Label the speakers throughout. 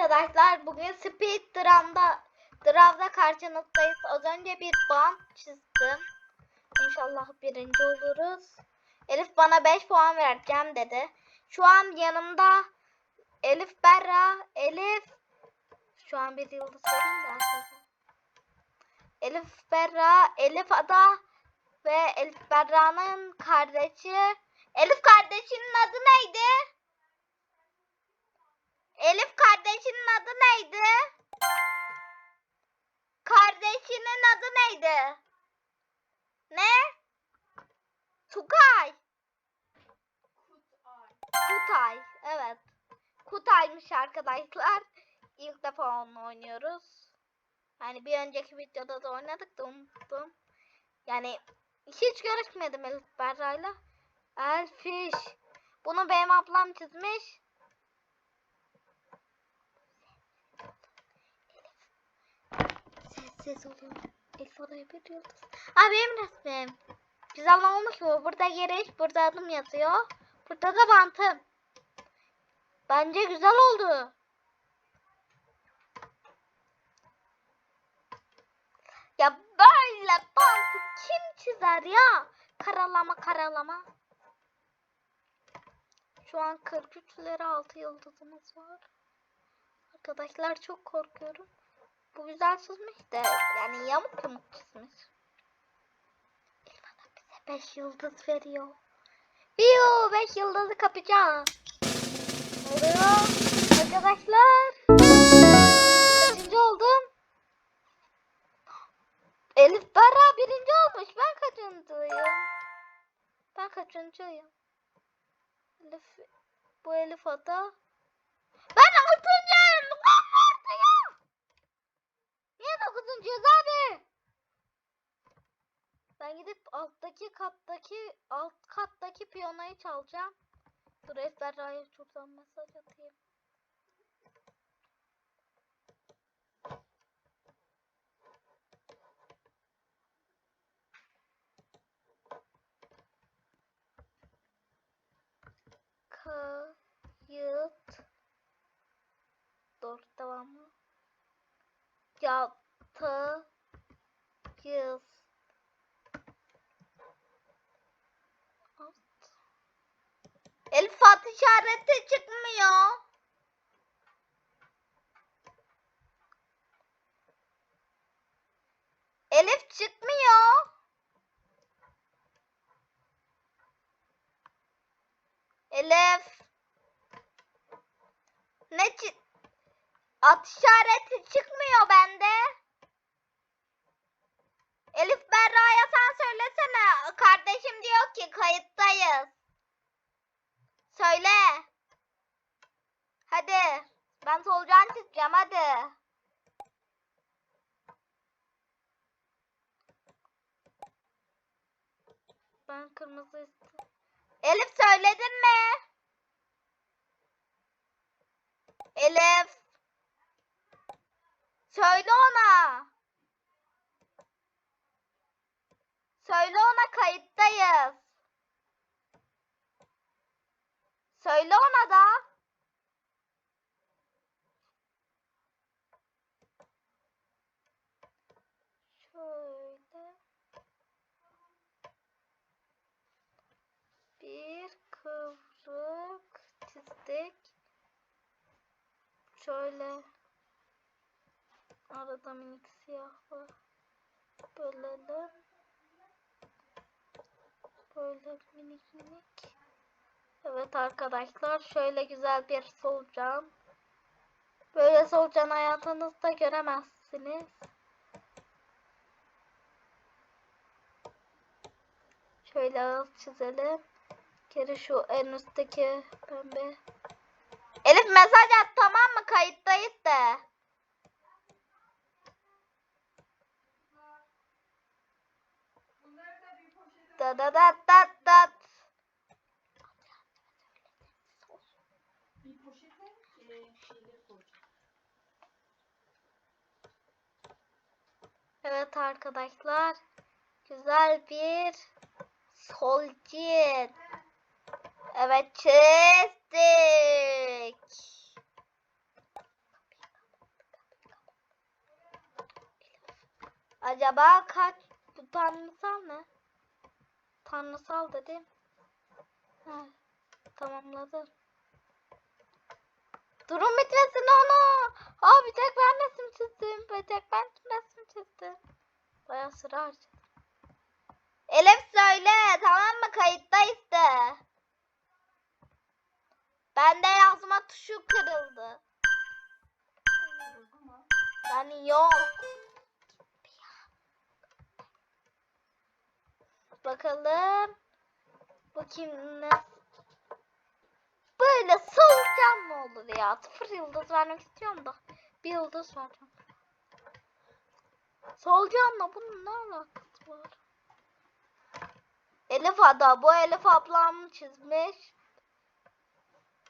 Speaker 1: arkadaşlar bugün Speed Dram'da Dram'da karşınızdayız. Az önce bir band çizdim. İnşallah birinci oluruz. Elif bana 5 puan vereceğim dedi. Şu an yanımda Elif Berra, Elif şu an bir yıldız vereyim de. Elif Berra, Elif Ada ve Elif Berra'nın kardeşi. Elif kardeşinin adı neydi? Elif kardeşinin adı neydi? Kardeşinin adı neydi? Ne? Tukay. Kutay. Evet. Kutay'mış arkadaşlar. İlk defa onunla oynuyoruz. Yani bir önceki videoda da oynadık da unuttum. Yani hiç görüşmedim Elif Berra'yla. Elfiş. Bunu benim ablam çizmiş. Sessiz olun. Elif odaya bir yıldız. Aa benim resmim. Güzel olmuş mu? Burada giriş, burada adım yazıyor. Burada da bantım. Bence güzel oldu. Ya böyle bantı kim çizer ya? Karalama karalama. Şu an 43 lira 6 yıldızımız var. Arkadaşlar çok korkuyorum. Bu güzel çizmiş de yani yamuk yamuk çizmiş. İlvana bize 5 yıldız veriyor. Biyo 5 yıldızı kapacağım. Oluyor? Arkadaşlar. Kaçıncı oldum? Elif Berra birinci olmuş. Ben kaçıncıyım? Ben kaçıncıyım? Elif, bu Elif Ada. Ben altıncıyım. Ben ortaya. Niye dokuzuncuyuz abi? Ben gidip alttaki kattaki alt kattaki piyanoyu çalacağım. Dur Esberra'ya şuradan mesaj atayım. Kayıt. Dur devamı. Yaptıyız. Alt. El Fatih işareti çıkmıyor. Elif çıkmıyor. Elif. Ne At işareti çıkmıyor bende. Elif Berra'ya sen söylesene. Kardeşim diyor ki kayıttayız. Söyle. Hadi. Ben solucan çizeceğim hadi. Ben kırmızı istiyorum. Elif söyledin mi? Elif. Söyle ona. Söyle ona kayıttayız. Söyle ona da. Şöyle. Bir kıvrık çizdik. Şöyle. Arada minik siyah var. Bölelim. Böyle minik minik. Evet arkadaşlar şöyle güzel bir solucan. Böyle solucan hayatınızda göremezsiniz. Şöyle ağız çizelim. Geri şu en üstteki pembe. Elif mesaj at tamam mı? Kayıttayız de. Da da da da Evet arkadaşlar. Güzel bir soldier. Evet çizdik. Acaba kaç bu tanrısal ne? Tanrısal dedim. Ha, tamamladım. Durun bitmesin onu. Aa bir tek ben resim çizdim. Bir tek ben resim çizdim. Bayağı sıra harcadım. Elif söyle tamam mı kayıttayız de. Bende yazma tuşu kırıldı. Yani yok. Bakalım. Bu kim ne? Böyle solucan mı olur ya? Sıfır yıldız vermek istiyorum da. Bir yıldız vereceğim. Solucanla bunun ne alakası var? Elif ada. Bu Elif ablam çizmiş.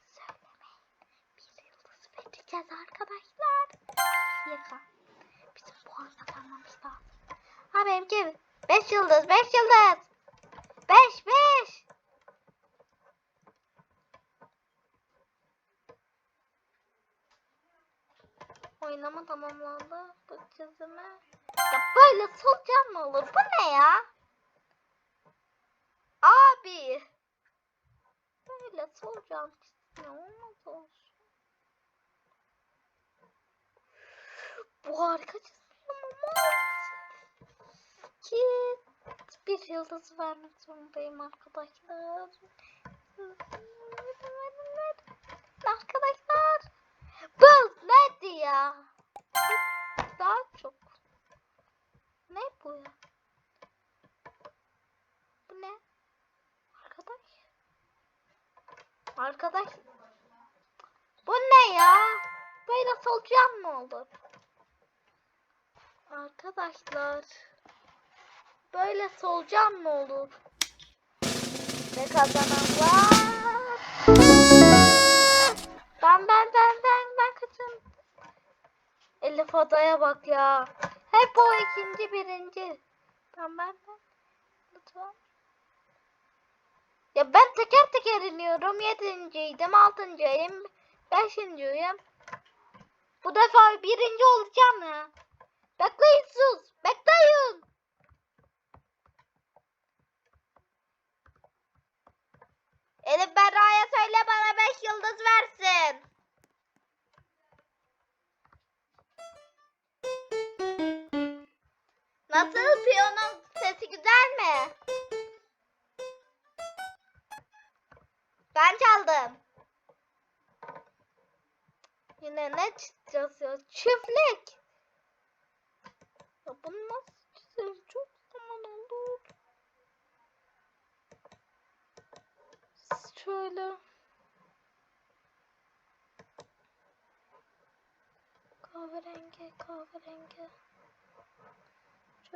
Speaker 1: Söylemeyin. Bir yıldız vereceğiz arkadaşlar. Yaka. Bizim puan kazanmamız lazım. Ha benimki 5 yıldız 5 yıldız. 5 5. Oynama tamamlandı. Bu çizime. Ya böyle solucan mı olur? Bu ne ya? Abi. Böyle solucan çizme olmaz olsun. Bu harika çizmiyor ama ki bir yıldız vermek zorundayım arkadaşlar. Arkadaşlar. Ya? Daha çok. Ne bu ya? Bu ne? Arkadaş. Arkadaş. Bu ne ya? Böyle solucan mı olur? Arkadaşlar. Böyle solucan mı olur? Ve kazanan var. Ben ben ben. Elif adaya bak ya. Hep o ikinci birinci. Ben ben ben. Lütfen. Ya ben teker teker iniyorum. Yedinciydim, altıncıyım, beşinciyim. Bu defa birinci olacağım ya. Bekleyin sus. Bekleyin. Elif Berra'ya söyle bana 5 yıldız versin. Nasıl piyanonun sesi güzel mi? Ben çaldım. Yine ne çizeceğiz ya? Çiftlik. Ya bunu nasıl çizerim? Çok zaman olur. Şöyle. Kahverengi, kahverengi.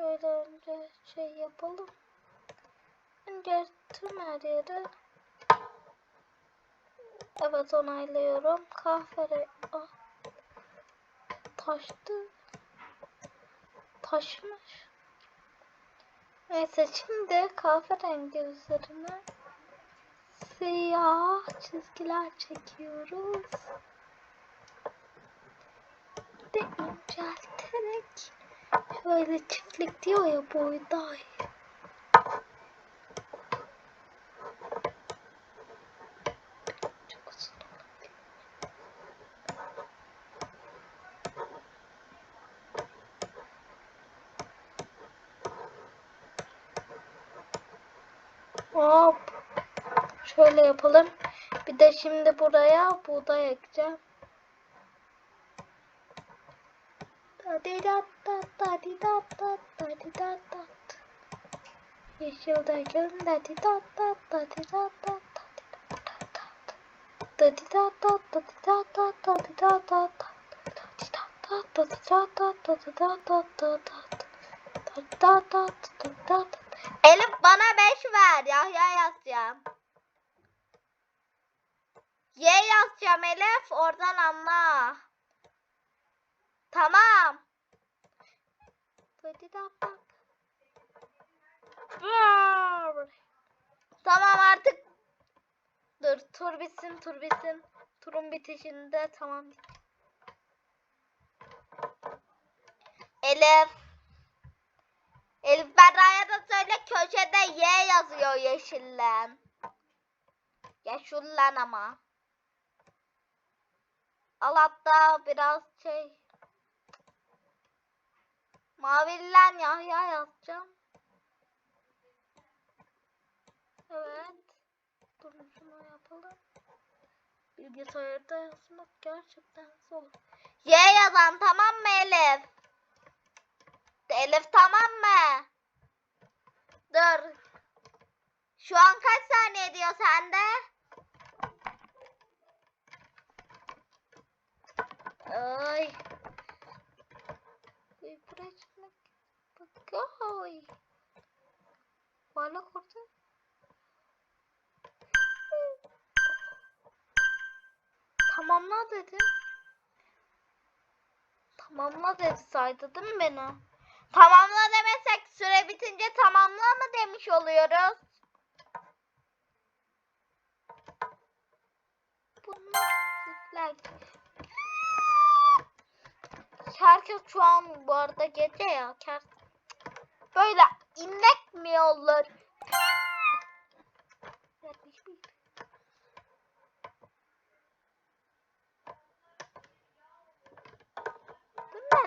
Speaker 1: Şöyle önce şey yapalım. Önce tüm her yeri. Evet onaylıyorum. Kahverengi. Ah. Taştı. Taşmış. Neyse şimdi kahverengi üzerine siyah çizgiler çekiyoruz. De incelterek şöyle çiftlik diyor ya olabilir. Hop. Şöyle yapalım. Bir de şimdi buraya buğday ekeceğim. Dadidat dadidat dadidat Yeşil de ekelim dadidat dadidat dadidat dadidat dadidat Elif bana 5 ver. Yahya yazacağım. Y yazacağım Elif. Oradan anla. Tamam. Tamam artık. Dur tur bitsin tur bitsin. Turun bitişinde tamam. Elif. Elif Berra'ya da söyle köşede Y yazıyor yeşillen. Yeşillen ama. Al hatta biraz şey. Mavilen Yahya yazacağım. Evet. Durun şunu yapalım. Bilgisayarda yazmak gerçekten zor. Y yazan tamam mı Elif? Elif tamam mı? Dur. Şu an kaç saniye diyor sende? Ay. Ay buraya çıkmak. Bak ay. Bana kurtar. Tamamla dedim. Tamamla dedi saydı değil mi beni? Tamamla demesek süre bitince tamamla mı demiş oluyoruz? Herkes şu an bu arada gece ya. Böyle inmek mi olur? Yetmiş bir.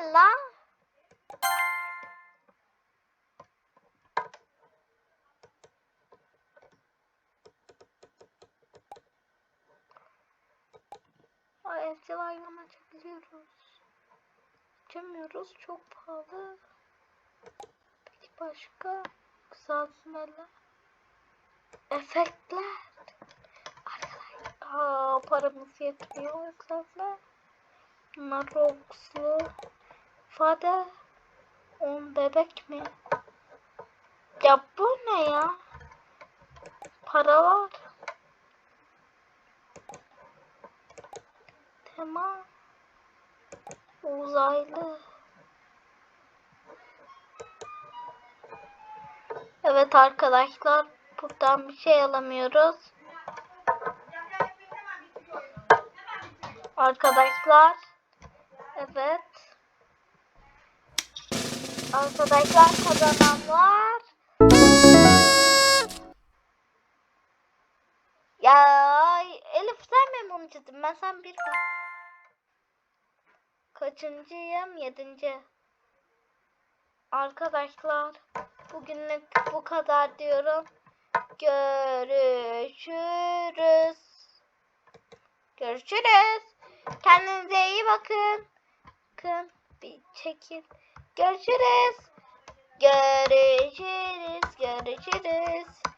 Speaker 1: Ne la? Ay evcil hayvan açabiliyoruz. Açamıyoruz. Çok pahalı. Peki başka? Kısaltmalar. Efektler. Arkadaşlar. Aa, paramız yetmiyor. Bunlar Robux'lu. Fade. On bebek mi? Ya bu ne ya? Para var. Tema. Uzaylı. Evet arkadaşlar. Buradan bir şey alamıyoruz. Arkadaşlar. Evet. Arkadaşlar kazananlar. Ya Elif sen mi bunu çizdin? Ben sen bir Kaçıncıyım? Yedinci. Arkadaşlar bugünlük bu kadar diyorum. Görüşürüz. Görüşürüz. Kendinize iyi bakın. Bakın bir çekin. Görüşürüz. Görüşürüz. Görüşürüz.